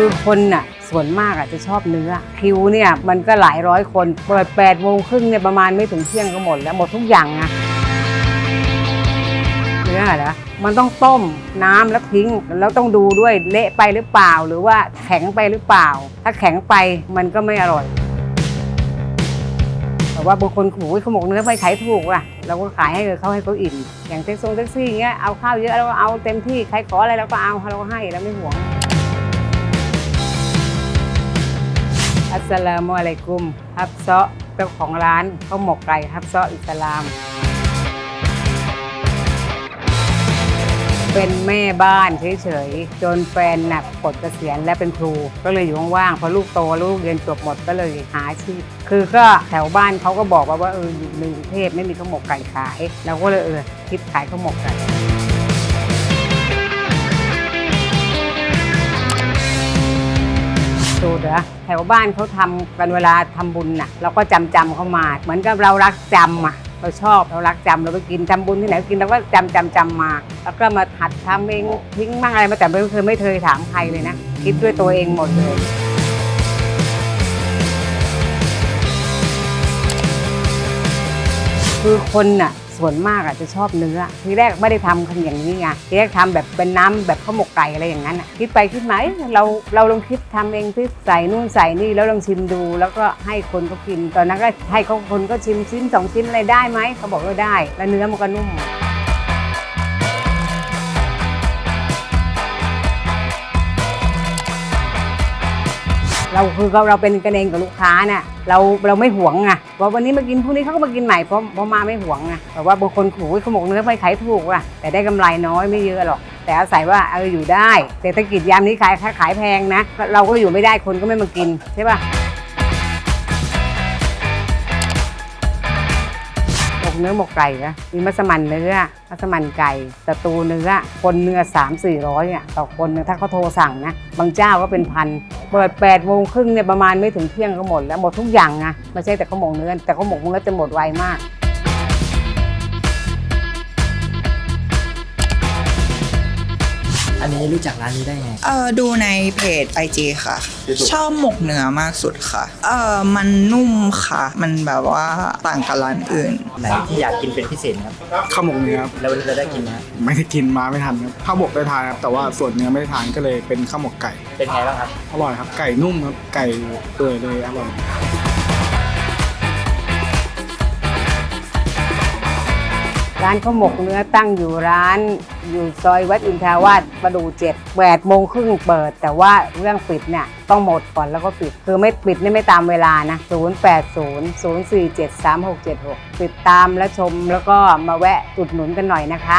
คือคนน่ะส่วนมากอะจะชอบเนื้อ คิวเนี่ยมันก็หลายร้อยคน เปิด8ปดโมงครึ่งเนี่ยประมาณไม่ถึงเที่ยงก็หมดแล้วหมดทุกอย่างนะเนื้อเหรอมันต้องต้มน้ำแล้วทิ้ง แล้วต้องดูด้วยเละไปหรือเปล่า หรือว่าแข็งไปหรือเปล่า ถ้าแข็งไปมันก็ไม่อร่อย แต่ว่าบางคนขู่เขาหมกเนื้อไปขายถูกอะเราก็ขายให้เขาให้เขาอิ่มอย่างแท็กซี่แท็กซี่เงี้ยเอาข้าวเยอะเราก็เอาเต็มที่ใครขออะไรเราก็เอาเราก็ให้เราไม่หวง อัสสลามุอะลัยกุมฮับเซาะเจ้าของร้านข้าวหมกไก่ฮับเซาะอิสลาม เป็นแม่บ้านเฉยๆจนแฟนน่ะปลดเกษียณและเป็นครู ก็เลยอยู่ว่างๆพอลูกโตลูกเรียนจบหมดก็เลยหาอาชีพ คือก็แถวบ้านเขาก็บอกว่าว่าเอออยู่ในกรุงเทพไม่มีข้าวหมกไก่ขายเราก็เลยเออคิดขายข้าวหมกไก่ สูตรเหรอแถวบ้านเขาทำกันเวลาทำบุญน่ะเราก็จำจำเขามา เหมือนกับเรารักจำอะเราชอบเรารักจำเราไปกินทำบุญที่ไหนกินเราก็จำจำจำมา แล้วก็มาหัดทำเองทิ้งบ้างอะไรมาแต่ไม่เคยไม่เคยถามใครเลยนะ คิดด้วยตัวเองหมดเลยคือคนน่ะ ส่วนมากอะจะชอบเนื้อ ทีแรกไม่ได้ทำกันอย่างนี้ไงทีแรกทำแบบเป็นน้ำแบบข้าวหมกไก่อะไรอย่างนั้นอะคิดไปคิดมาเอ๊ะเราเราลองคิดทำเองที่ใส่นู่นใส่นี่แล้วลองชิมดู แล้วก็ให้คนเขากิน ตอนนั้นก็ให้เขาคนก็ชิมชิ้นสองชิ้นอะไรได้ไหมเขาบอกว่าได้ แล้วเนื้อมันก็นุ่ม เราคือเราเราเป็นกันเองกับลูกค้าเนี่ยเราเราไม่หวงไงว่าวันนี้มากินพรุ่งนี้เขาก็มากินใหม่เพราะเพราะมาไม่หวงไงแต่ว่าบางคนขู่เขาหมกเนื้อไปขายถูกอะแต่ได้กำไรน้อยไม่เยอะหรอก แต่อาศัยว่าเอออยู่ได้เศรษฐกิจยามนี้ขายขายแพงนะ เราก็อยู่ไม่ได้คนก็ไม่มากินใช่ป่ะ เนื้อหมกไก่นะมีมัสมั่นเนื้อมัสมั่นไก่ตะตูเนื้อคนเนื้อสามสี่ร้อยอะต่อคนนะถ้าเขาโทรสั่งนะบางเจ้าก็เป็นพันเปิด8ปดโมงครึ่งเนี่ยประมาณไม่ถึงเที่ยงก็หมดแล้วหมดทุกอย่างนะไม่ใช่แต่ข้าวหมกเนื้อแต่ข้าวหมกเนื้อจะหมดไวมาก รู้จักร้านนี้ได้ไง เออดูในเพจไอจีค่ะ ชอบหมกเนื้อมากสุดค่ะ เออมันนุ่มค่ะ มันแบบว่าต่างกับร้านอื่น ไหนที่อยากกินเป็นพิเศษครับ ข้าวหมกเนื้อครับแล้ววันนี้เราได้กินไหมไม่ได้กินมาไม่ทันครับข้าวหมกได้ทานครับแต่ว่าส่วนเนื้อไม่ได้ทานก็เลยเป็นข้าวหมกไก่ เป็นไงบ้างครับ อร่อยครับไก่นุ่มครับไก่เปื่อยเลยอร่อย ร้านข้าวหมกเนื้อตั้งอยู่ร้าน อยู่ซอยวัดอินทาวาสประดูเจ็ดแปดโมงครึ่งเปิด แต่ว่าเรื่องปิดเนี่ยต้องหมดก่อนแล้วก็ปิด คือไม่ปิดนี่ไม่ตามเวลานะ 0 8 0 0 4 7 3 6 7 6 ติดตามและชมแล้วก็มาแวะอุดหนุนกันหน่อยนะคะ